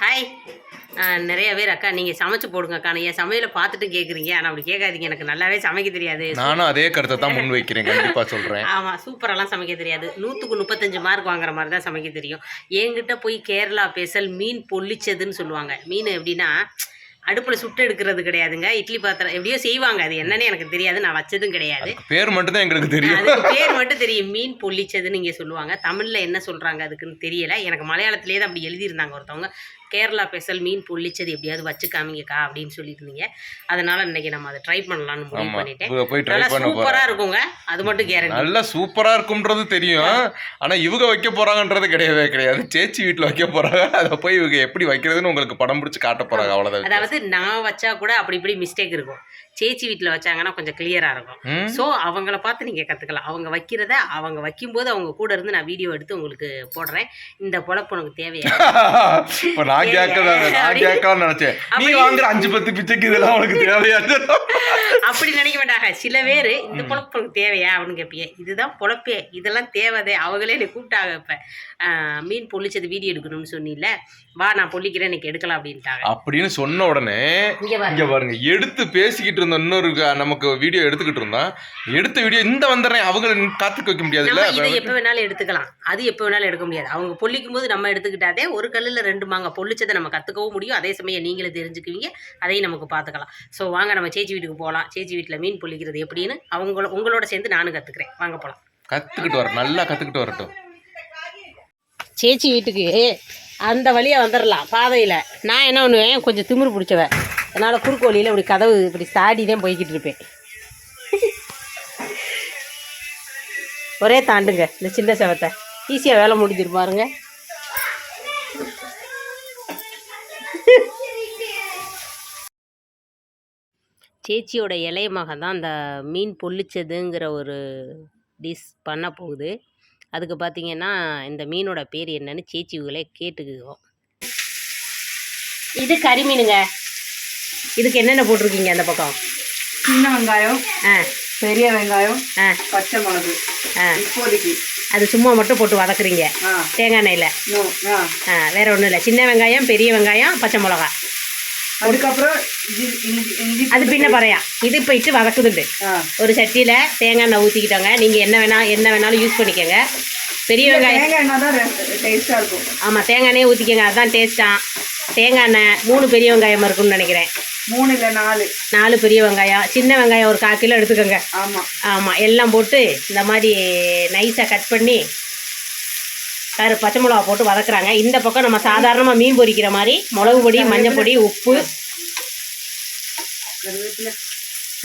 Hi நிறைய பேர் அக்கா நீங்கள் சமைச்சு போடுங்க அக்கா என் சமையலை பார்த்துட்டு கேட்குறீங்க ஆனால் அப்படி கேட்காதீங்க. எனக்கு நல்லாவே சமைக்க தெரியாது. நானும் அதே கருத்தை தான் முன் வைக்கிறேன். கண்டிப்பா சொல்றேன். ஆமாம் சூப்பரெல்லாம் சமைக்க தெரியாது. நூற்றுக்கு முப்பத்தஞ்சு மார்க் வாங்குற மாதிரி தான் சமைக்க தெரியும். என்கிட்ட போய் கேரளா பேசல் மீன் பொள்ளிச்சதுன்னு சொல்லுவாங்க. மீன் எப்படின்னா அடுப்பில் சுட்டு எடுக்கிறது கிடையாதுங்க. இட்லி பாத்திரம் எப்படியோ செய்வாங்க. அது என்னன்னு எனக்கு தெரியாது. நான் வச்சதும் கிடையாது. பேர் மட்டும் தான் எங்களுக்கு தெரியும். அதுக்கு பேர் மட்டும் தெரியும். மீன் பொள்ளிச்சதுன்னு இங்கே சொல்லுவாங்க. தமிழில் என்ன சொல்கிறாங்க அதுக்குன்னு தெரியல. எனக்கு மலையாளத்திலே தான் அப்படி எழுதியிருந்தாங்க ஒருத்தவங்க. கேரளா பெசல் மீன் பொள்ளிச்சது எப்படியாவது வச்சு காமிங்கக்கா அப்படின்னு சொல்லியிருந்தீங்க. அதனால இன்னைக்கு நம்ம அதை ட்ரை பண்ணலாம்னு முடிவு பண்ணிட்டேன். நல்லா சூப்பராக இருக்குங்க. அது மட்டும் கேரண்டி நல்லா சூப்பரா இருக்கும்ன்றது தெரியும். ஆனா இவங்க வைக்க போறாங்கன்றது கிடையவே கிடையாது. சேச்சி வீட்டுல வைக்க போறாங்க. அதை போய் இவங்க எப்படி வைக்கிறதுன்னு உங்களுக்கு படம் பிடிச்சு காட்ட போறாங்க. அவ்வளவுதான் அதாவது நான் வச்சா கூட அப்படி இப்படி மிஸ்டேக் இருக்கும். சேச்சி வீட்டில் வச்சாங்கன்னா கொஞ்சம் கிளியராக இருக்கும்? ஸோ அவங்கள பார்த்து நீங்கள் கற்றுக்கலாம் அவங்க வைக்கிறத அவங்க வைக்கும்போது அவங்க கூட இருந்து நான் வீடியோ எடுத்து உங்களுக்கு போடுறேன். இந்த பொழப்பு உனக்கு தேவையா? நான் கேட்கலாம் நான் கேட்கலாம்னு நினைச்சேன். நீ வாங்குற அஞ்சு பத்து பிச்சைக்கு இதெல்லாம் உனக்கு தேவையா? அப்படி நினைக்க மாட்டாங்க. சில பேர் இந்த பொழப்பு உனக்கு தேவையா அப்படின்னு கேட்பீங்க. இதுதான் பொழப்பே. இதெல்லாம் தேவைதே. அவங்களே நீ கூப்பிட்டாங்க இப்போ. மீன் பொள்ளிச்சது வீடியோ எடுக்கணும்னு சொன்னில வா நான் பொள்ளிக்கிறேன் இன்னைக்கு எடுக்கலாம் அப்படின்ட்டாங்க. அப்படின்னு சொன்ன உடனே இங்கே பாருங்க. எடுத்து பேசிக்கிட்டு இருந்த இன்னொரு நமக்கு வீடியோ எடுத்துக்கிட்டு இருந்தோம் எடுத்த வீடியோ இந்த வந்துடுறேன் அவங்கள காத்துக்க வைக்க நம்ம இதை எப்போ வேணாலும் எடுத்துக்கலாம். அது எப்போ வேணாலும் எடுக்க முடியாது. அவங்க பொள்ளிக்கும் போது நம்ம எடுத்துக்கிட்டாதே ஒரு கல்லில் ரெண்டு மாங்க பொள்ளிச்சதை நம்ம கற்றுக்கவும் முடியும். அதே சமயம் நீங்களே தெரிஞ்சுக்குவீங்க. அதையும் நமக்கு பார்த்துக்கலாம் ஸோ வாங்க நம்ம சேச்சி வீட்டுக்கு போகலாம் சேச்சி வீட்டில் மீன் பொள்ளிக்கிறது எப்படின்னு அவங்கள உங்களோட சேர்ந்து நானும் கற்றுக்குறேன் வாங்க போகலாம் கத்துக்கிட்டு வர நல்லா கத்துக்கிட்டு வரட்டும். சேச்சி வீட்டுக்கு அந்த வழியாக வந்துடலாம் பாதையில். நான் என்ன பண்ணுவேன்? கொஞ்சம் திமிரு பிடிச்சவன். அதனால் குறுக்கு வழியில் இப்படி கதவு இப்படி சாடி தான் போய்கிட்டு இருப்பேன். ஒரே தாண்டுங்க. இந்த சின்ன செவத்தை. ஈஸியாக வேலை முடிஞ்சிரு பாருங்க. சேச்சியோட இளைய மகன் தான் அந்த மீன் பொள்ளிச்சதுங்கிற ஒரு டிஷ் பண்ண போகுது. அதுக்கு பார்த்தீங்கன்னா இந்த மீனோட பேர் என்னன்னு சேச்சிகளே கேட்டுக்குவோம். இது கறிமீனுங்க இதுக்கு என்னென்ன போட்டிருக்கீங்க அந்த பக்கம்? சின்ன வெங்காயம். ஆ. பெரிய வெங்காயம் ஆ. பச்சை மிளகு ஆ. இப்போதைக்கு. அது சும்மா மட்டும் போட்டு வதக்குறீங்க. தேங்காய் எண்ணெயில். ஆ. வேற ஒன்றும் இல்லை. சின்ன வெங்காயம் பெரிய வெங்காயம் பச்சை மிளகா அதுக்கப்புறம் அது பின்ன பறையா. இது போயிட்டு வதக்குதுண்டு. ஆ. ஒரு சட்டியில் தேங்காய் எண்ணெய் ஊற்றிக்கிட்டோங்க நீங்கள் என்ன வேணா என்ன வேணாலும் யூஸ் பண்ணிக்கோங்க. பெரிய வெங்காயம். இருக்கும். ஆமாம் தேங்காய் எண்ணெயே ஊற்றிக்கோங்க அதுதான் டேஸ்ட்டாக தேங்காய் எண்ணெய் மூணு பெரிய வெங்காயம் இருக்கும்னு நினைக்கிறேன். மூணு இல்லை நாலு. நாலு பெரிய வெங்காயம். சின்ன வெங்காயம் ஒரு கால் கிலோ எடுத்துக்கோங்க. ஆமாம் ஆமாம் எல்லாம் போட்டு இந்த மாதிரி நைஸாக கட் பண்ணி கரு பச்சை மிளகா போட்டு வதக்குறாங்க. இந்த பக்கம் நம்ம சாதாரணமாக மீன் பொரிக்கிற மாதிரி மிளகு பொடி மஞ்சள் பொடி உப்பு.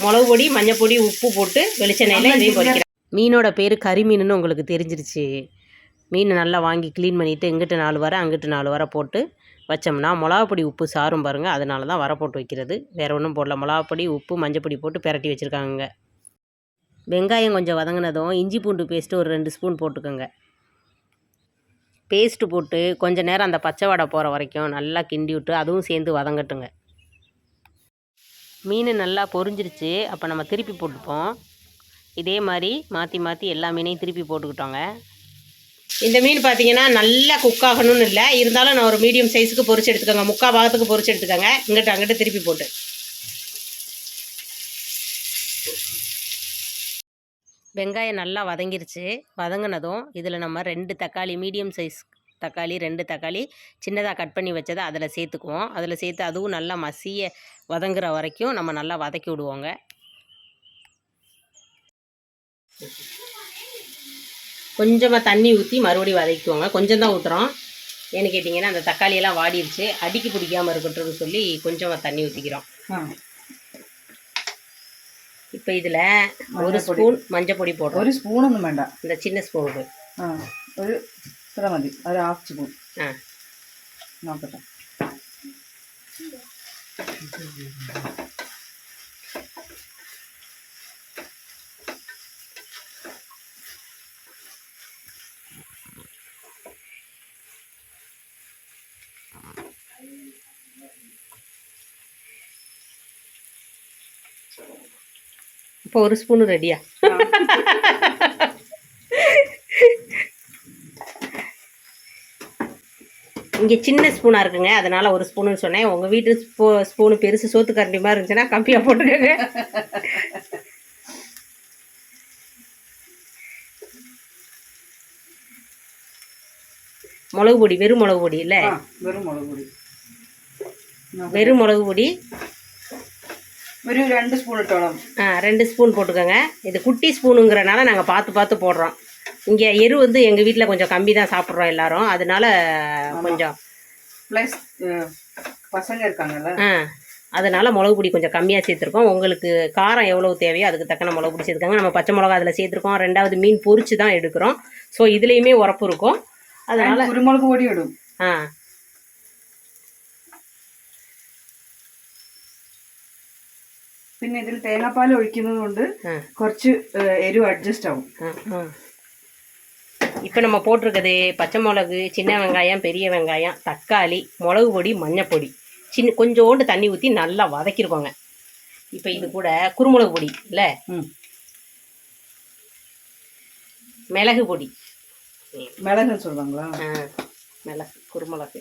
மிளகு பொடி மஞ்சள் பொடி உப்பு போட்டு வெளிச்செண்ணெயில் இதையும் பொரிக்கிறேன் மீனோட பேர் கறிமீனுன்னு உங்களுக்கு தெரிஞ்சிருச்சு. மீன் நல்லா வாங்கி க்ளீன் பண்ணிவிட்டு இங்கிட்டு நாலு வர அங்கிட்டு நாலு வர போட்டு வச்சோம்னா மிளகாப்பொடி உப்பு சாரும் பாருங்கள் அதனால தான் வர போட்டு வைக்கிறது. வேறு ஒன்றும் போடல. மிளகாப்பொடி உப்பு மஞ்சள் பொடி போட்டு பெரட்டி வச்சுருக்காங்க வெங்காயம் கொஞ்சம் வதங்கினதும் இஞ்சி பூண்டு பேஸ்ட்டு ஒரு ரெண்டு ஸ்பூன் போட்டுக்கோங்க. பேஸ்ட்டு போட்டு கொஞ்ச நேரம் அந்த பச்சை வடை போகிற வரைக்கும் நல்லா கிண்டி விட்டு அதுவும் சேர்ந்து வதங்கட்டுங்க. மீன் நல்லா பொரிஞ்சிருச்சு. அப்போ நம்ம திருப்பி போட்டுப்போம். இதே மாதிரி மாற்றி மாற்றி எல்லா மீனையும் திருப்பி போட்டுக்கிட்டோங்க. இந்த மீன் பார்த்தீங்கன்னா நல்லா குக் ஆகணும்னு இல்லை. இருந்தாலும் நான் ஒரு மீடியம் சைஸுக்கு பொரிச்சு எடுத்துக்கோங்க. முக்கால் பாகத்துக்கு பொரிச்சு எடுத்துக்கோங்க. இங்கிட்ட அங்கிட்ட திருப்பி போட்டு. வெங்காயம் நல்லா வதங்கிருச்சு. வதங்கினதும் இதில் நம்ம ரெண்டு தக்காளி மீடியம் சைஸ் தக்காளி ரெண்டு தக்காளி சின்னதாக கட் பண்ணி வச்சதை அதில் சேர்த்துக்குவோம். அதில் சேர்த்து அதுவும் நல்லா மசிய வதங்குற வரைக்கும் நம்ம நல்லா வதக்கி விடுவோங்க. கொஞ்சமாக தண்ணி ஊற்றி மறுபடியும் வதக்கிக்கோங்க. கொஞ்சம் தான் ஊற்றுறோம் ஏன்னு கேட்டிங்கன்னா அந்த தக்காளியெல்லாம் வாடிடுச்சு அடிக்கு பிடிக்காமல் இருக்கட்டும்னு சொல்லி கொஞ்சமாக தண்ணி ஊற்றிக்கிறோம் இப்போ இதில் ஒரு ஸ்பூன் மஞ்சள் பொடி போடுறோம். ஒரு ஸ்பூன் வேண்டாம். இந்த சின்ன ஸ்பூனுக்கு ஒரு இത്ര മതി ഒരു ഹാഫ് സ്പൂൺ ആ இப்போ ஒரு ஸ்பூன் ரெடியா இங்கே சின்ன ஸ்பூனாக இருக்குங்க. அதனால் ஒரு ஸ்பூனுன்னு சொன்னேன். உங்கள் வீட்டு ஸ்பூ ஸ்பூனு பெருசு சோத்து கரண்டி மாதிரி இருந்துச்சுன்னா கம்மியாக போட்டுக்கோங்க. மிளகு பொடி வெறும் மிளகு பொடி இல்லை வெறும் மிளகு பொடி வெறும் மிளகு பொடி ഒരു രണ്ട് സ്പൂൺ ഇട്ടോളാം ஆ ரெண்டு ஸ்பூன் போட்டுக்கோங்க இது குட்டி ஸ்பூனுங்கிறனால நாங்கள் பார்த்து பார்த்து போடுறோம் இங்கே எரு வந்து எங்கள் வீட்டில் கொஞ்சம் கம்மி தான் சாப்பிட்றோம் எல்லாரும் அதனால கொஞ்சம் ப்ளஸ் பசங்க இருக்காங்கல்ல ஆ அதனால மிளகு பொடி கொஞ்சம் கம்மியாக சேர்த்துருக்கோம் உங்களுக்கு காரம் எவ்வளோ தேவையோ அதுக்கு தக்கன மிளகு பொடி சேர்த்துக்கோங்க நம்ம பச்சை மிளகா அதில் சேர்த்துருக்கோம் ரெண்டாவது மீன் பொரிச்சு தான் எடுக்கிறோம் ஸோ இதுலேயுமே உரப்பு இருக்கும் அதனால കുരുമുളക് പൊടി ഇടും ஆ പിന്നെ ഇതിൽ തേങ്ങാപ്പാൽ ഒഴിക്കുന്നത് കൊണ്ട് ആ. കുറച്ച് ഏഹ്, എരിവ് അഡ്ജസ്റ്റ് ആവും இப்போ நம்ம போட்டிருக்கிறது பச்சை மிளகு சின்ன வெங்காயம் பெரிய வெங்காயம் தக்காளி மிளகு பொடி மஞ்சப்பொடி சின்ன கொஞ்சோண்டு தண்ணி ஊற்றி நல்லா வதக்கிருக்கோங்க இப்போ இது கூட குருமிளகு பொடி இல்லை ഉം. மிளகு பொடி மிளகுன்னு சொல்லுவாங்களா ஆ மிளகு குருமிளகு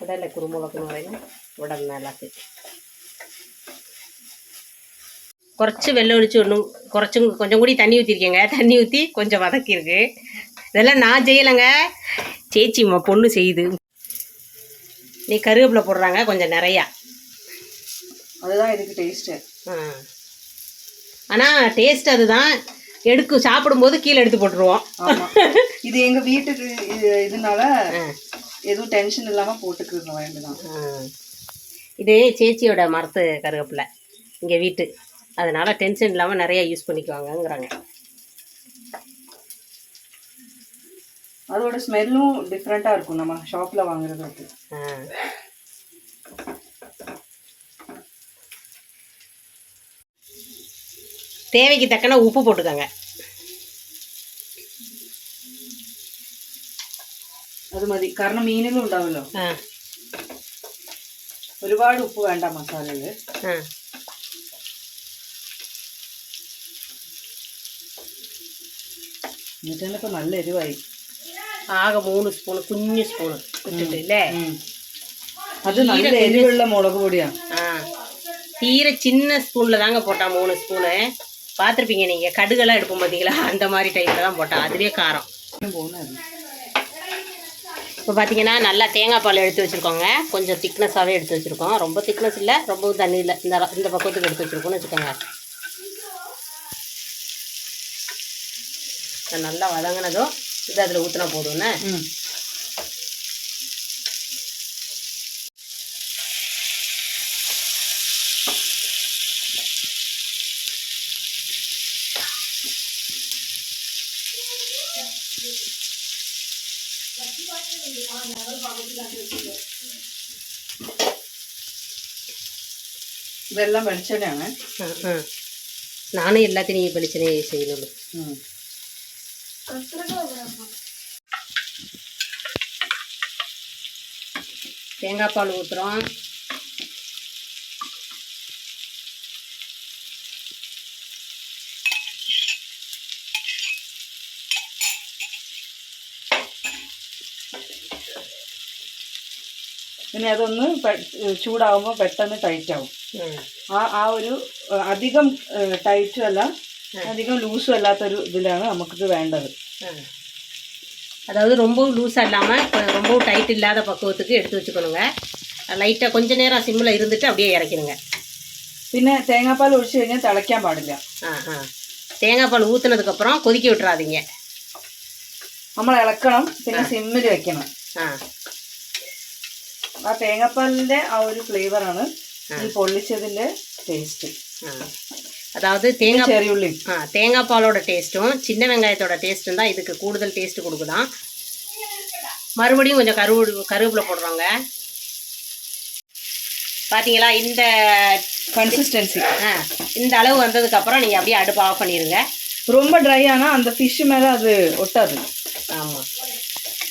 உடலை குருமிளகுன்னு வரையும் உடல் மிளகு குறைச்சி வெள்ளை ஒழிச்சு ஒன்றும் குறைச்சும் கொஞ்சம் கூடி தண்ணி ஊற்றிருக்கேங்க தண்ணி ஊற்றி கொஞ்சம் வதக்கியிருக்கு இதெல்லாம் நான் செய்யலைங்க. சேச்சி பொண்ணு செய்யுது. நீ கருவேப்பிலை போடுறாங்க கொஞ்சம் நிறையா. அதுதான் இதுக்கு டேஸ்ட்டு ஆனால் டேஸ்ட் அதுதான். எடுக்கு சாப்பிடும்போது கீழே எடுத்து போட்டுருவோம். இது எங்க வீட்டுக்கு இது இதனால எதுவும் டென்ஷன் இல்லாம போட்டுக்கிறோம் வேண்டுதான் ஆ. இது சேச்சியோட மரத்து கருவேப்பிலை இங்கே வீட்டு. அதனால டென்ஷன் இல்லாமல் நிறைய யூஸ் பண்ணிக்குவாங்கங்கிறாங்க அதோட ஸ்மெல்லும் டிஃப்ரெண்டா இருக்கும் நம்ம ஷாப்ல வாங்குறதுக்கு ஆ. தேவைக்கு தக்கன உப்பு போட்டுக்கோங்க അത് മതി കാരണം മീനിലും ഉണ്ടാവല്ലോ ஆ ഒരുപാട് ഉപ്പ് വേണ്ട മസാലയില് എന്നിട്ട് ഇപ്പോൾ നല്ല എരിവായി. ആകെ മൂന്ന് സ്പൂൺ കുഞ്ഞു സ്പൂൺ ഇട്ടിട്ടില്ലേ അത് നല്ല എരിവുള്ള മുളക് പൊടിയാണ് ஆ தீர சின்ன ஸ்பூனில் தாங்க போட்டால் மூணு ஸ்பூனு பார்த்துருப்பீங்க நீங்கள் கடுகெல்லாம் எடுப்போம் பார்த்தீங்களா அந்த மாதிரி டைப்பில் தான் போட்டால் அதுலேயே காரம் இப்போ பார்த்தீங்கன்னா நல்லா தேங்காய் பால் எடுத்து வச்சுருக்கோங்க கொஞ்சம் திக்னஸாகவே எடுத்து வச்சுருக்கோம் ரொம்ப திக்னஸ் இல்லை ரொம்பவும் தண்ணி இல்லை இந்த இந்த பக்கத்துக்கு எடுத்து வச்சுருக்கோன்னு வச்சுக்கோங்க நல்லா வதங்கினதும் இது அதில் ஊற்றினா போதும்ண்ணே ഉം. ഇതെല്ലാം വെളിച്ചെണ്ണയാണ് ஆ ஆ நானும் எல்லாத்தையும் வெளிச்சனே செய்யணும் ഉം. தேங்காய் பால் ஊற்றுறோம் പിന്നെ അതൊന്ന് പെ- ചൂടാവുമ്പോൾ പെട്ടെന്ന് ടൈറ്റ് ആവും ம் ആ ആ ഒരു ഏഹ്, അധികം ടൈറ്റും അല്ല അധികം ലൂസും അല്ലാത്തൊരു ഇതിലാണ് നമുക്കിത് വേണ്ടത് ஆ. அதாவது ரொம்பவும் லூஸாக இல்லாமல் ரொம்பவும் டைட் இல்லாத பக்குவத்துக்கு எடுத்து வச்சுக்கணுங்க லைட்டாக கொஞ்ச நேரம் சிம்மில் இருந்துட்டு அப்படியே இறக்கிடுங்க പിന്നെ തേങ്ങാപ്പാൽ ഒഴിച്ചു കഴിഞ്ഞാൽ തിളയ്ക്കാൻ പാടില്ല ஆ ஆ தேங்காய் பால் ஊற்றுனதுக்கப்புறம் கொதிக்க விட்டுறாதீங்க നമ്മൾ ഇളക്കണം പിന്നെ സിമ്മിൽ വെക്കണം ஆ ആ തേങ്ങാപ്പാലിന്റെ ആ ഒരു ഫ്ലേവറാണ് ഈ പൊള്ളിച്ചതിന്റെ ടേസ്റ്റ് ஆ அதாவது தேங்காய் உள்ளி ஆ தேங்காய் பாலோட டேஸ்ட்டும் சின்ன வெங்காயத்தோட டேஸ்ட்டும் தான் இதுக்கு கூடுதல் டேஸ்ட்டு கொடுக்குதான் மறுபடியும் கொஞ்சம் கருவு கருவேப்பிலை போடுறோங்க. பார்த்தீங்களா இந்த கன்சிஸ்டன்சி ஆ இந்த அளவு வந்ததுக்கப்புறம் நீங்கள் அப்படியே அடுப்பு ஆஃப் பண்ணிடுங்க ரொம்ப ட்ரை ஆனால் அந்த ஃபிஷ்ஷு மேலே அது ஒட்டாது. ஆமாம்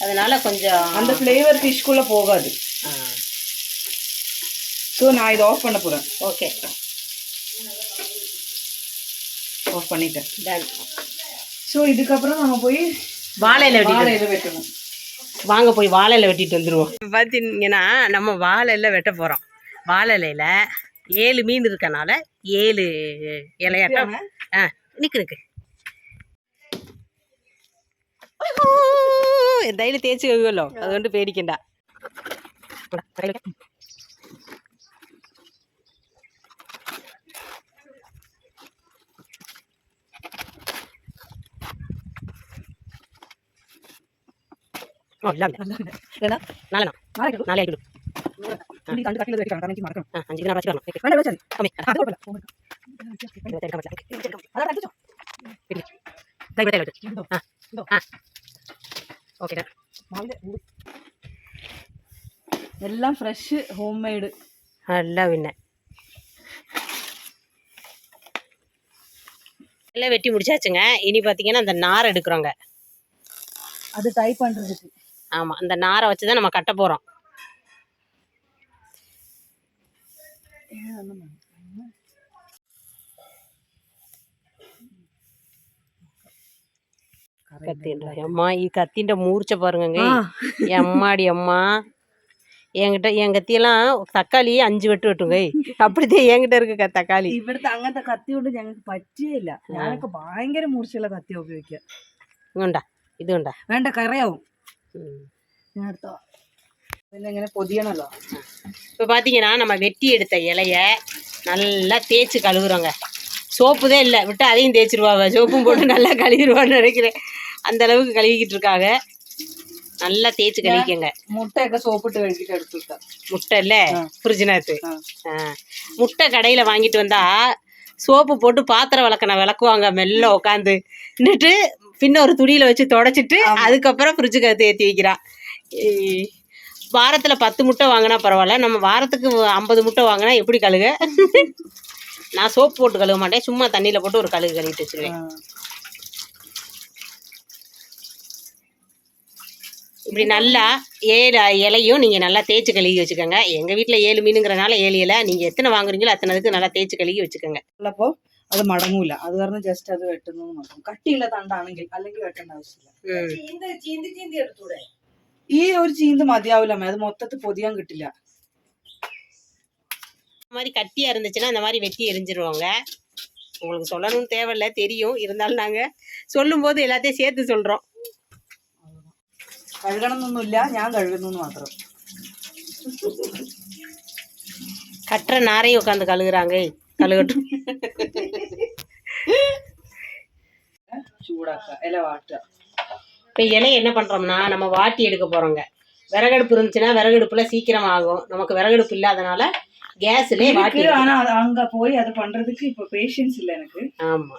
அதனால் கொஞ்சம் அந்த ஃப்ளேவர் ஃபிஷ்குள்ளே போகாது. ஸோ நான் இதை ஆஃப் பண்ண போகிறேன் ஓகே ஆஃப் பண்ணிட்டேன் டன் ஸோ இதுக்கப்புறம் நம்ம போய் வாழையில வெட்டி வாழையில வெட்டணும் வாங்க போய் வாழை இலை வெட்டிட்டு வந்துடுவோம் பார்த்தீங்கன்னா நம்ம வாழை இலை வெட்ட போகிறோம் வாழை இலையில ஏழு மீன் இருக்கனால ஏழு இலையாட்டம் ஆ நிற்கு நிற்கு എന്തായാലും തേച്ച് കഴുകുമല്ലോ അതുകൊണ്ട് പേടിക്കണ്ട പറഞ്ഞു അമ്മേ എടുക്കാൻ പറ്റില്ല പിടിക്ക്. ദാ ഇവിടെ വെച്ച്. ആ ആ ഓക്കെ എല്ലാം ഫ്രഷ് ഹോം മെയ്ഡ് അല്ല പിന്നെ எல்லாம் வெட்டி முடிச்சாச்சுங்க இனி பார்த்தீங்கன்னா அந்த நார் எடுக்கிறோங்க அது டை பண்றதுக்கு ஆமாம் அந்த நாரை வச்சு தான் நம்ம கட்ட போகிறோம் கத்தின்ற அம்மா ഈ കത്തിൻ്റെ മൂർച്ച பாருங்கங்க எம்மாடி அம்மா என்கிட்ட என் கத்தியெல்லாம் தக்காளி அஞ்சு வெட்டு வெட்டுங்க அப்படித்தான் என்கிட்ட இருக்கு க- தக்காளി ഇവിടുത്തെ അങ്ങനത്തെ കത്തി കൊണ്ട് ഞങ്ങൾക്ക് പറ്റിയില്ല ഞാനൊക്കെ ഭയങ്കര മൂർച്ചയുള്ള കത്തിയാ ഉപയോഗിക്കുക ഇങ്ങോണ്ടാ ഇത് കൊണ്ടാ വേണ്ട കറയാവും ம். ഞാൻ എടുത്തോ പിന്നെ ഇങ്ങനെ പൊതിയണല്ലോ இப்போ பார்த்தீங்கன்னா நம்ம வெட்டி எடுத்த இலைய நல்லா தேய்ச்சி கழுவுறோங்க சோப்பு தான் இல்லை விட்டு அதையும் தேய்ச்சிருவாங்க சோப்பும் போட்டு நல்லா கழுவிடுவான்னு நினைக்கிறேன் அந்த அளவுக்கு கழுவிக்கிட்டு இருக்காங்க நல்லா தேய்ச்சி கழுவிக்கங்க മുട്ടയൊക്കെ സോപ്പിട്ട് കഴുകിട്ട് എടുത്തുട്ടാ முட்டை இல்லை ஆ. ஃப்ரிட்ஜினத்து ஆ. முட்டை கடையில் வாங்கிட்டு வந்தா சோப்பு போட்டு பாத்திரம் விளக்கண விளக்குவாங்க மெல்ல உட்காந்து நின்றுட்டு பின்ன ஒரு துணியில வச்சு தொடச்சிட்டு அதுக்கப்புறம் ஃப்ரிட்ஜுக்கு அது ஏற்றி வைக்கிறான். வாரத்தில் பத்து முட்டை வாங்கினா பரவாயில்ல. நம்ம வாரத்துக்கு ஐம்பது முட்டை வாங்கினா எப்படி கழுக? நான் சோப்பு போட்டு கழுவ மாட்டேன். சும்மா தண்ணியில் போட்டு ஒரு கழுகு கழுவிட்டு வச்சுருவேன். இப்படி நல்லா ஏழு இலையும் நீங்கள் நல்லா தேய்ச்சி கழுவி வச்சுக்கோங்க. எங்கள் வீட்டில் ஏழு மீனுங்கிறனால ஏழு இலை. நீங்கள் எத்தனை வாங்குறீங்களோ அத்தனை இதுக்கு நல்லா தேய்ச்சி கழுகி வச்சுக்கோங்க. അത് മടങ്ങൂല അത് കാരണം ജസ്റ്റ് അത് വെട്ടുന്നു മാത്രം കട്ടിയുള്ള തണ്ടാണെങ്കിൽ അല്ലെങ്കിൽ വെട്ടേണ്ട ആവശ്യമില്ല ம் ഈ ഒരു ചീന്ത് മതിയാവില്ല അമ്മേ. അത് മൊത്തത്തിൽ പൊതിയാൻ കിട്ടില്ല இந்த மாதிரி கட்டியாக இருந்துச்சுன்னா இந்த மாதிரி வெட்டி எரிஞ்சிருவாங்க உங்களுக்கு சொல்லணும்னு தேவையில்ல தெரியும் இருந்தாலும் நாங்கள் சொல்லும்போது எல்லாத்தையும் சேர்த்து சொல்கிறோம் കഴുകണം എന്നൊന്നുമില്ല ഞാൻ കഴുകുന്നു എന്ന് മാത്രം கட்டுற நாரையும் உட்காந்து கழுகுறாங்க கழுகட்டும் சூடாக்க இலை வாட்டுற இப்போ இலையை என்ன பண்ணுறோம்னா நம்ம வாட்டி எடுக்க போகிறோங்க விறகடுப்பு இருந்துச்சுன்னா விறகடுப்பில் சீக்கிரம் ஆகும். நமக்கு விறகடுப்பு இல்லாதனால கேஸ்லேயே வாட்டி ஆனால் அங்கே போய் அது பண்றதுக்கு இப்ப பேஷன்ஸ் இல்ல எனக்கு. ஆமா.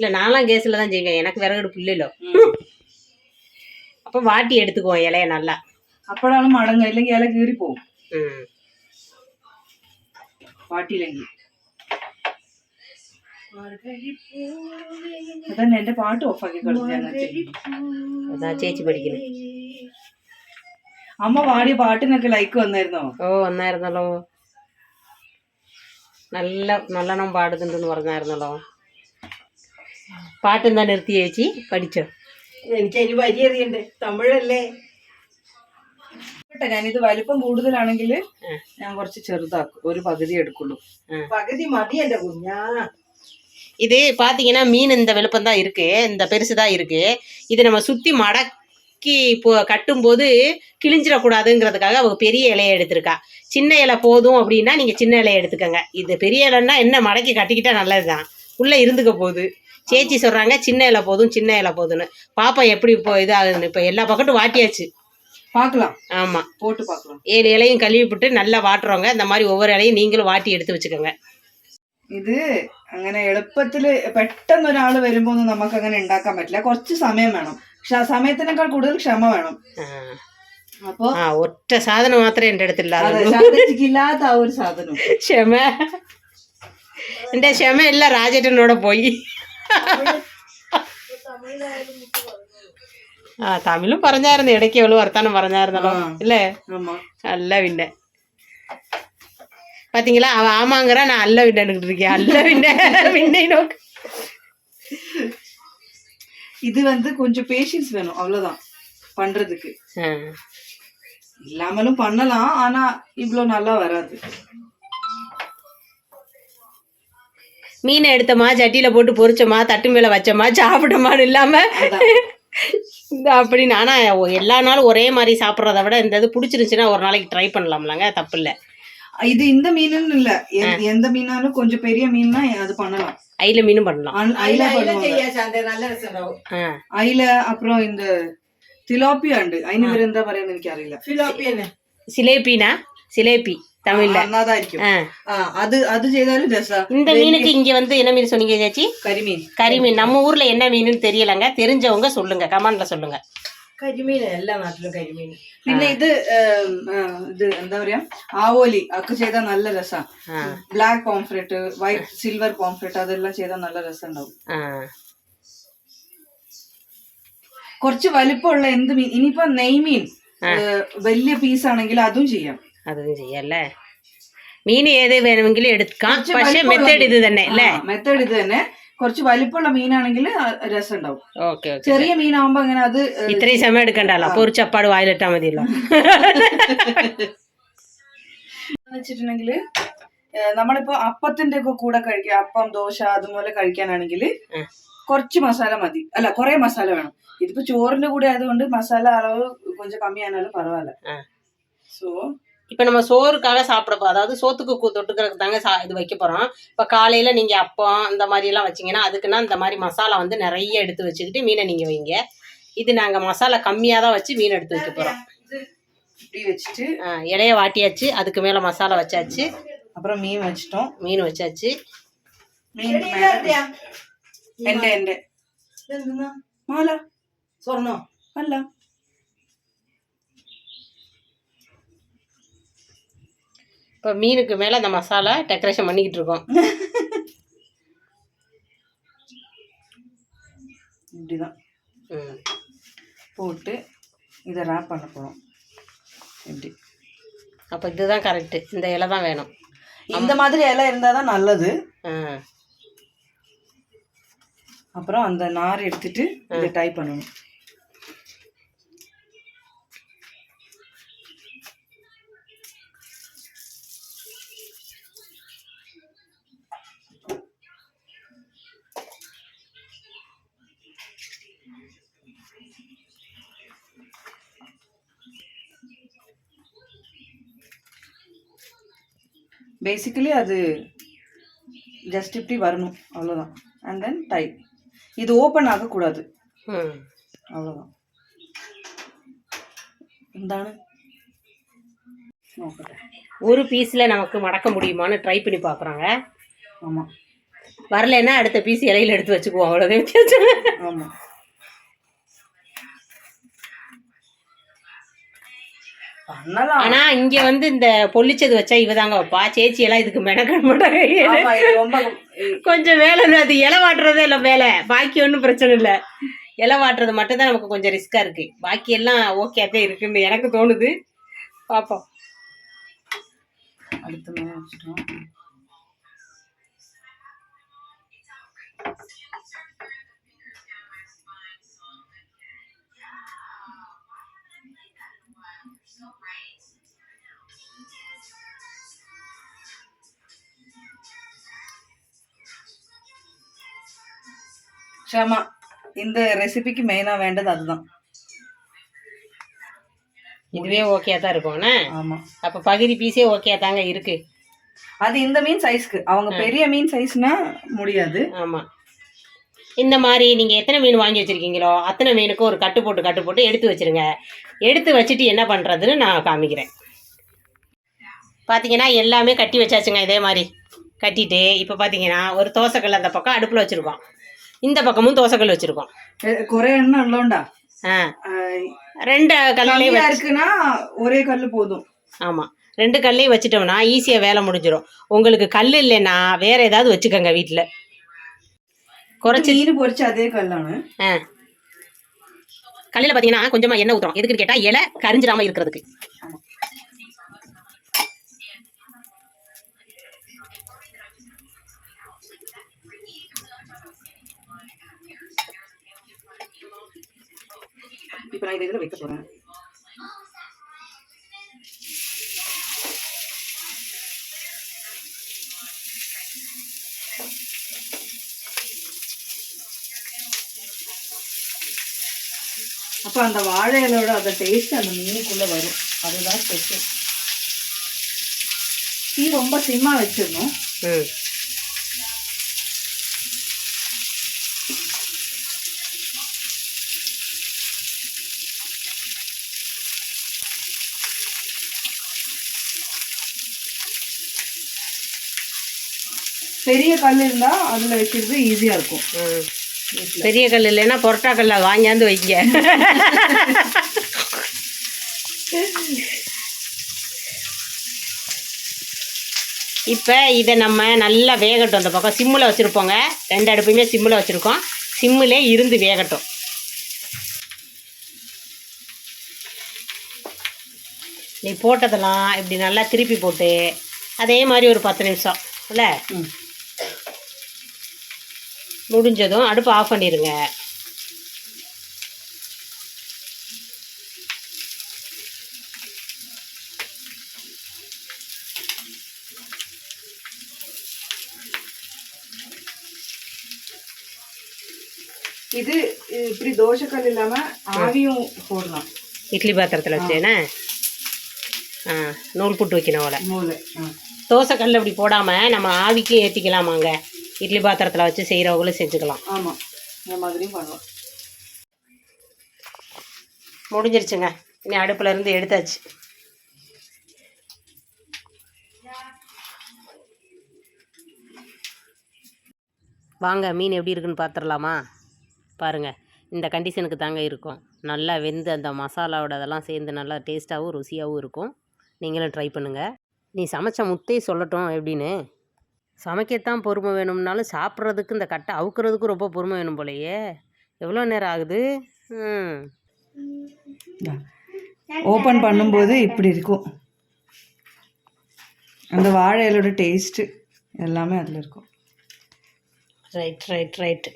இல்ல நான்லாம் கேஸ்ல தான் செய்வேன். எனக்கு விறகடுப்பு இல்லைல்லோ அப்ப வாட்டி எடுத்துக்குவோம் இலைய நல்லா. அப்படாலும் அடங்க இல்லைங்க இலை கீறி போகும். ம். வாட்டி இல்லைங்க അതന്നെ എന്റെ പാട്ട് ഓഫാക്കി കളിച്ചാ ചേച്ചി പഠിക്കുന്നു. അമ്മ പാടിയ പാട്ടിനൊക്കെ ലൈക്ക് വന്നായിരുന്നോ? ഓ വന്നായിരുന്നല്ലോ. നല്ല നല്ലോണം പാടുന്നുണ്ടെന്ന് പറഞ്ഞായിരുന്നല്ലോ. പാട്ടെന്താ നിർത്തി ചേച്ചി? പഠിച്ചോ. എനിക്ക് അതിന് വരി അറിയണ്ട്? തമിഴല്ലേ? ഞാനിത് വലിപ്പം കൂടുതലാണെങ്കിൽ ഞാൻ കുറച്ച് ചെറുതാക്കും. ഒരു പകുതി എടുക്കുള്ളൂ. പകുതി മതി എന്റെ കുഞ്ഞാ. இது பார்த்தீங்கன்னா மீன் இந்த விழுப்பம் தான் இருக்கு. இந்த பெருசு தான் இருக்கு. இது நம்ம சுற்றி மடக்கி இப்போ கட்டும்போது கிழிஞ்சிடக்கூடாதுங்கிறதுக்காக அவங்க பெரிய இலையை எடுத்திருக்கா. சின்ன இலை போதும் அப்படின்னா நீங்கள் சின்ன இலையை எடுத்துக்கோங்க. இது பெரிய இலைன்னா என்ன மடக்கி கட்டிக்கிட்டா நல்லது தான் உள்ளே இருந்துக்க போகுது. சேச்சி சொல்கிறாங்க சின்ன இலை போதும் சின்ன இலை போதும்னு. பாப்பா எப்படி இப்போ இதாகுதுன்னு இப்போ எல்லா பக்கட்டும் வாட்டியாச்சு. பார்க்கலாம் ஆமாம் போட்டு பார்க்கலாம் ஏழு இலையும் கழுவி விட்டு நல்லா வாட்டுறவங்க. இந்த மாதிரி ஒவ்வொரு இலையும் நீங்களும் வாட்டி எடுத்து வச்சுக்கோங்க. ഇത് അങ്ങനെ എളുപ്പത്തിൽ പെട്ടെന്ന് ഒരാൾ വരുമ്പോൾ ഒന്നും നമുക്ക് അങ്ങനെ ഉണ്ടാക്കാൻ പറ്റില്ല. കുറച്ച് സമയം വേണം. പക്ഷെ ആ സമയത്തിനേക്കാൾ കൂടുതൽ ക്ഷമ വേണം. അപ്പോ ഒറ്റ സാധനം മാത്രമേ എന്റെ അടുത്തില്ലാത്ത ആ ഒരു സാധനം. ക്ഷമ. എന്റെ ക്ഷമയല്ല രാജേട്ടനോടെ പോയി. ആ തമിഴും പറഞ്ഞായിരുന്നു ഇടയ്ക്ക് അവൾ വർത്താനം പറഞ്ഞായിരുന്നല്ലോ. അല്ലേ? അല്ല പിന്നെ. பாத்தீங்களா? அவ ஆமாங்கிறா நான் அல்ல விண்டன்னுக்கிட்டு இருக்கேன். அல்ல விண்ட விண்ணை நோக்கு. இது வந்து கொஞ்சம் பேஷன்ஸ் வேணும் அவ்வளவுதான். பண்றதுக்கு. இல்லாமலும் பண்ணலாம் ஆனா இவ்வளவு நல்லா வராது. மீனை எடுத்தமா சட்டியில போட்டு பொரிச்சோமா தட்டு மேல வச்சோமா சாப்பிட்டோமான்னு இல்லாம அப்படின்னு ஆனா ஒ- எல்லா நாளும் ஒரே மாதிரி சாப்பிட்றத விட இந்த இது பிடிச்சிருந்துச்சுன்னா ஒரு நாளைக்கு ட்ரை பண்ணலாம்லங்க தப்பு இல்ல. இது இந்த மீனுன்னு இல்ல. எந்த மீனாலும் கொஞ்சம் பெரிய மீன்னா அது பண்ணலாம். ஐல மீனும் பண்ணலாம். ஐல ஐல அப்புறம் இந்த திலாப்பியா அண்டு. ஐநூறு பேர் இருந்தா வரையு எனக்கு அறியல திலாப்பியா சிலேபினா சிலேபி தமிழ்ல. நல்லாதான் இருக்கும் அது அது செய்தாலும் இந்த மீனுக்கு இங்க வந்து என்ன மீன் சொன்னீங்க சாச்சி கரிமீன் கரிமீன் நம்ம ஊர்ல என்ன மீனுன்னு தெரியலங்க. தெரிஞ்சவங்க சொல்லுங்க. கமெண்ட்ல சொல்லுங்க. കരിമീൻ എല്ലാ നാട്ടിലും കരിമീൻ പിന്നെ ഇത് ഇത് എന്താ പറയാ? ആവോലി ഒക്കെ ചെയ്താൽ നല്ല രസാ. Black pomfret white silver pomfret അതെല്ലാം ചെയ്താൽ നല്ല രസം ഉണ്ടാവും കുറച്ച് വലിപ്പമുള്ള എന്ത് മീൻ? ഇനിയിപ്പോ നെയ്മീൻ വലിയ പീസ് ആണെങ്കിൽ അതും ചെയ്യാം. അതും ചെയ്യാം അല്ലേ? മീൻ ഏത് വേണമെങ്കിലും എടുക്കാം. പക്ഷെ മെത്തേഡ് ഇത് തന്നെ അല്ലേ? മെത്തേഡ് ഇത് തന്നെ. കുറച്ച് വലിപ്പമുള്ള മീനാണെങ്കിൽ രസം ഉണ്ടാവും ചെറിയ മീനാവുമ്പോ അങ്ങനെ അത് ഇത്രയും സമയം എടുക്കണ്ടല്ലോ. അപ്പൊ ഒരു ചപ്പാട് വായിലിട്ടാ മതിയല്ലോ. വെച്ചിട്ടുണ്ടെങ്കിൽ നമ്മളിപ്പോ അപ്പത്തിന്റെ ഒക്കെ കൂടെ കഴിക്കുക. അപ്പം ദോശ അതുപോലെ കഴിക്കാനാണെങ്കിൽ കുറച്ച് മസാല മതി. അല്ല കുറെ മസാല വേണം. ഇതിപ്പോ ചോറിന്റെ കൂടെ ആയതുകൊണ്ട് മസാല അളവ് കൊഞ്ചം കമ്മിയാനാലും പറവാല സോ இப்போ நம்ம சோறுக்காக சாப்பிட அதாவது சோத்துக்கு தொட்டுக்கிறதுக்கு தாங்க சா இது வைக்க போகிறோம் இப்போ காலையில் நீங்கள் அப்பம் இந்த மாதிரியெல்லாம் வச்சிங்கன்னா அதுக்குன்னா இந்த மாதிரி மசாலா வந்து நிறைய எடுத்து வச்சுக்கிட்டு மீனை நீங்கள் வைங்க. இது நாங்கள் மசாலா கம்மியாக தான் வச்சு மீன் எடுத்து வைக்க போகிறோம் இப்படி வச்சுட்டு இலைய வாட்டியாச்சு அதுக்கு மேலே மசாலா வச்சாச்சு. அப்புறம் மீன் வச்சிட்டோம். மீன் வச்சாச்சு. மீன் எண்டு எண்டு. மாலா. சொன்னோம் அல்ல. இப்போ மீனுக்கு மேலே அந்த மசாலா டெக்கரேஷன் பண்ணிக்கிட்டு இருக்கோம். இப்படிதான். போட்டு இதை ரேப் பண்ண போறோம். இப்படி. அப்போ இதுதான் கரெக்டு இந்த இலை தான் வேணும். இந்த மாதிரி இலை இருந்தாதான் நல்லது. ஆ. அப்புறம் அந்த நார் எடுத்துட்டு இதை டைப் பண்ணணும். பேசிக்கலி அது ஜஸ்ட் இப்படி வரணும். அவ்வளோதான் அண்ட் தென் டை இது ஓப்பன் ஆகக்கூடாது. Hmm. அவ்வளோதான் இந்தானு ஒரு பீஸில் நமக்கு மடக்க முடியுமான்னு ட்ரை பண்ணி பார்க்குறாங்க. ஆமாம் வரலன்னா அடுத்த பீஸ் இலையில் எடுத்து வச்சுக்குவோம். அவ்வளோதான் ஆமாம் ஆனா இங்க வந்து இந்த பொல்லிச்சது வச்சா இவதாங்க வைப்பா. சேச்சி எல்லாம் இதுக்கு மெனக்கட மாட்டாங்க. கொஞ்சம் வேலை. அது இலை வாட்டுறதே இல்லை வேலை. பாக்கி ஒன்றும் பிரச்சனை இல்லை. இலை வாட்டுறது மட்டும் தான் நமக்கு கொஞ்சம் ரிஸ்கா இருக்கு. பாக்கி எல்லாம் ஓகே தான் இருக்குன்னு எனக்கு தோணுது. பார்ப்போம் அடுத்த ஷாமா இந்த ரெசிபிக்கு மெயினா வேண்டது அதுதான். இதுவே ஓகே தான் இருக்கும்ண்ணே ஆமா. அப்போ பகுதி பீஸே ஓகே தாங்க இருக்கு. அது இந்த மீன் சைஸ்க்கு அவங்க பெரிய மீன் சைஸ்னா முடியாது. ஆமா. இந்த மாதிரி நீங்கள் எத்தனை மீன் வாங்கி வச்சுருக்கீங்களோ அத்தனை மீனுக்கும் ஒரு கட்டு போட்டு கட்டு போட்டு எடுத்து வச்சிருங்க. எடுத்து வச்சுட்டு என்ன பண்ணுறதுன்னு நான் காமிக்கிறேன். பார்த்தீங்கன்னா எல்லாமே கட்டி வச்சாச்சுங்க இதே மாதிரி. கட்டிட்டு இப்போ பார்த்தீங்கன்னா ஒரு தோசைக்கல் அந்த பக்கம் அடுப்பில் வச்சுருக்கோம். இந்த பக்கமும் தோசைக்கல் வச்சுருக்கோம். குறை எண்ணெய் உள்ளோண்டா ரெண்டு கல்லையும் இருக்குன்னா ஒரே கல்லு போதும். ஆமாம் ரெண்டு கல்லையும் வச்சுட்டோம்னா ஈஸியாக வேலை முடிஞ்சிடும் உங்களுக்கு கல் இல்லைன்னா வேற ஏதாவது வச்சுக்கோங்க வீட்டில் குறைச்சி மீன் பொரிச்ச அதே கல்லாണ് ஆ. கல்லில் பார்த்தீங்கன்னா கொஞ்சமாக எண்ணெய் ஊற்றுறோம் எதுக்குன்னு கேட்டால் இலை கரிஞ்சிடாம இருக்கிறதுக்கு. இப்போ நான் இதை இதில் வைக்க போகிறேன் அப்போ அந்த வாழை இலையோட அந்த டேஸ்ட் அந்த மீனுக்குள்ளே வரும். அதுதான் ஸ்பெஷல் தீ ரொம்ப சிம்மாக வச்சிடணும். பெரிய கல் இருந்தால் அதில் வைக்கிறது ஈஸியாக இருக்கும். பெரிய கல் இல்லைன்னா பொரோட்டா கல்ல வாங்கியாந்து வைங்க. இப்போ இதை நம்ம நல்லா வேகட்டும். அந்த பக்கம் சிம்மில் வச்சுருப்போங்க. ரெண்டு அடுப்பையுமே சிம்மில் வச்சுருக்கோம். சிம்மிலே இருந்து வேகட்டும். நீ போட்டதெல்லாம் இப்படி நல்லா திருப்பி போட்டு அதே மாதிரி ஒரு பத்து நிமிஷம். இல்லை? ம். முடிஞ்சதும் அடுப்பு ஆஃப் பண்ணிடுங்க இது இப்படி தோசைக்கல் இல்லாமல் ஆவியும் போடலாம். இட்லி பாத்திரத்தில் வச்சேனே? ஆ நூல் புட்டு வைக்கணும் அவளை மூளை ஆ. தோசை கல் இப்படி போடாமல் நம்ம ஆவிக்கும் ஏற்றிக்கலாமாங்க இட்லி பாத்திரத்தில் வச்சு செய்கிறவங்களும் செஞ்சுக்கலாம். ஆமாம் இந்த மாதிரியும் பண்ணலாம் முடிஞ்சிருச்சுங்க. இனி அடுப்புல இருந்து எடுத்தாச்சு. வாங்க மீன் எப்படி இருக்குன்னு பார்த்துடலாமா பாருங்கள் இந்த கண்டிஷனுக்கு தாங்க இருக்கும். நல்லா வெந்து அந்த மசாலாவோட அதெல்லாம் சேர்ந்து நல்லா டேஸ்ட்டாகவும் ருசியாகவும் இருக்கும். நீங்களும் ட்ரை பண்ணுங்கள் நீ சமைச்ச முத்தே சொல்லட்டும் எப்படின்னு. சமைக்கத்தான் பொறுமை வேணும்னாலும் சாப்பிட்றதுக்கு இந்த கட்டை அவுக்கிறதுக்கும் ரொம்ப பொறுமை வேணும் போலயே. எவ்வளோ நேரம் ஆகுது? ம். ஓப்பன் பண்ணும்போது இப்படி இருக்கும். அந்த வாழை இலையோட டேஸ்ட்டு எல்லாமே அதில் இருக்கும். ரைட் ரைட் ரைட்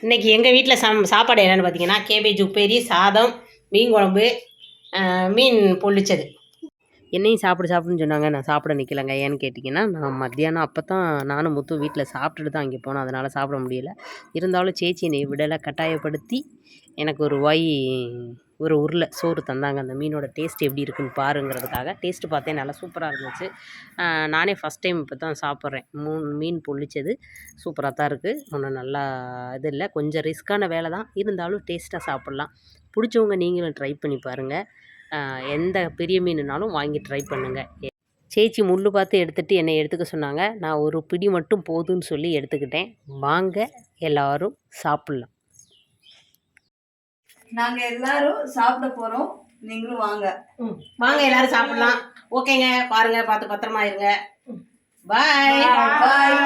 இன்னைக்கு எங்கள் வீட்டில் சம் சாப்பாடு என்னென்னு பார்த்தீங்கன்னா கேபேஜ் உப்பேரி சாதம் மீன் குழம்பு மீன் பொள்ளிச்சது. என்னையும் சாப்பிடு சாப்பிடுன்னு சொன்னாங்க. நான் சாப்பிட நிற்கலங்க ஏன்னு கேட்டிங்கன்னா நான் மத்தியானம் அப்போ தான் நானும் முத்து வீட்டில் சாப்பிட்டுட்டு தான் அங்கே போனோம். அதனால் சாப்பிட முடியல. இருந்தாலும் சேச்சி என்னை விடலை. கட்டாயப்படுத்தி எனக்கு ஒரு வாய் ஒரு உருளை சோறு தந்தாங்க. அந்த மீனோட டேஸ்ட் எப்படி இருக்குன்னு பாருங்கிறதுக்காக. டேஸ்ட்டு பார்த்தேன் நல்லா சூப்பராக இருந்துச்சு. நானே ஃபஸ்ட் டைம் இப்போ தான் சாப்பிட்றேன். மூணு மீன் பொள்ளிச்சது சூப்பராக தான் இருக்குது ஒன்றும் நல்லா இது இல்லை. கொஞ்சம் ரிஸ்க்கான வேலை தான். இருந்தாலும் டேஸ்ட்டாக சாப்பிட்லாம். பிடிச்சவங்க நீங்களும் ட்ரை பண்ணி பாருங்கள் எந்த பெரிய மீனுனாலும் வாங்கி ட்ரை பண்ணுங்கள் சேச்சி முள் பார்த்து எடுத்துகிட்டு என்னை எடுத்துக்க சொன்னாங்க. நான் ஒரு பிடி மட்டும் போதும்னு சொல்லி எடுத்துக்கிட்டேன். வாங்க எல்லாரும் சாப்பிட்லாம். நாங்கள் எல்லாரும் சாப்பிட போகிறோம் நீங்களும் வாங்க. வாங்க எல்லாரும் சாப்பிட்லாம். ஓகேங்க பாருங்கள் பார்த்து பத்திரமா இருங்க. பாய் பாய்